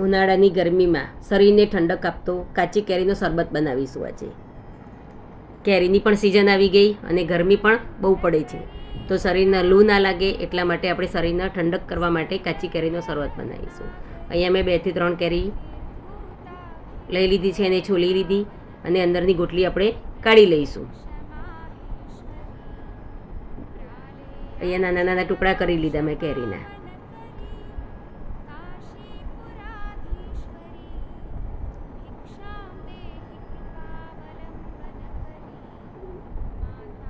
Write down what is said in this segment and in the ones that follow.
ઉનાળાની ગરમીમાં શરીરને ઠંડક આપતો કાચી કેરીનો શરબત બનાવીશું આજે. કેરીની પણ સિઝન આવી ગઈ અને ગરમી પણ બહુ પડે છે. તો શરીરને લૂ ના લાગે એટલા માટે આપણે શરીરને ઠંડક કરવા માટે કાચી કેરીનો શરબત બનાવીશું. અહીંયા મેં બેથી ત્રણ કેરી લઈ લીધી છે અને છોલી લીધી અને અંદરની ગોટલી આપણે કાઢી લઈશું. અહીંયા નાના નાના ટુકડા કરી લીધા મેં કેરીના.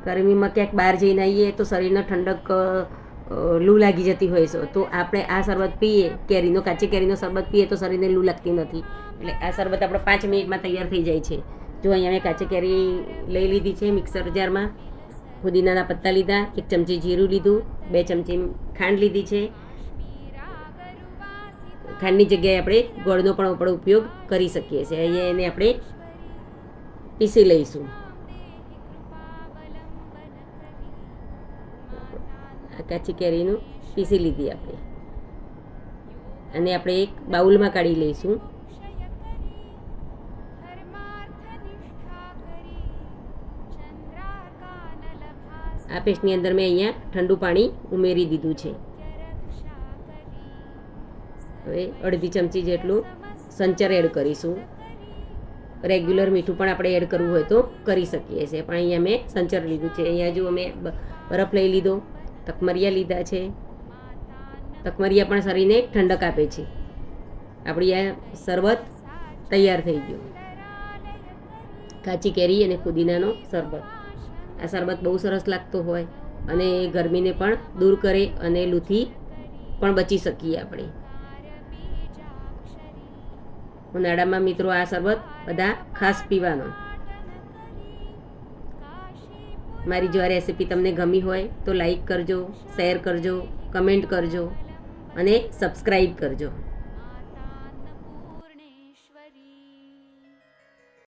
ગરમીમાં ક્યાંક બહાર જઈને આવીએ તો શરીરને ઠંડક લૂ લાગી જતી હોય છે. તો આપણે આ શરબત પીએ, કેરીનો, કાચી કેરીનો શરબત પીએ તો શરીરને લૂ લાગતી નથી. એટલે આ શરબત આપણે પાંચ મિનિટમાં તૈયાર થઈ જાય છે. જો અહીંયા મેં કાચી કેરી લઈ લીધી છે મિક્સર જારમાં. પુદીનાના પત્તા લીધા, એક ચમચી જીરું લીધું, બે ચમચી ખાંડ લીધી છે. ખાંડની જગ્યાએ આપણે ગોળનો પણ આપણે ઉપયોગ કરી શકીએ છીએ. અહીંયા એને આપણે પીસી લઈશું. કાચી કેરીનું પીસી લીધી આપણે. અને આપણે એક બાઉલમાં કાઢી લઈશું. આ પેસ્ટની અંદર મેં અહીંયા ઠંડુ પાણી ઉમેરી દીધું છે. હવે અડધી ચમચી જેટલું સંચર એડ કરીશું. રેગ્યુલર મીઠું પણ આપણે એડ કરવું હોય તો કરી શકીએ છીએ. પણ અહીંયા મેં સંચર લીધું છે. અહીંયા જો મેં બરફ લઈ લીધો. તકમરિયા લીધા છે. તકમરિયા પણ શરીરને ઠંડક આપે છે. આપણી આ શરબત તૈયાર થઈ ગયું. કાચી કેરી અને પુદીનાનો શરબત. આ શરબત બહુ સરસ લાગતો હોય અને ગરમીને પણ દૂર કરે અને લૂથી પણ બચી શકીએ આપણે. ઉનાળામાં મિત્રો આ શરબત બધા ખાસ પીવાનો. મારી જો આ રેસીપી તમને ગમી હોય તો લાઈક કરજો શેર કરજો કમેન્ટ કરજો અને સબસ્ક્રાઈબ કરજો.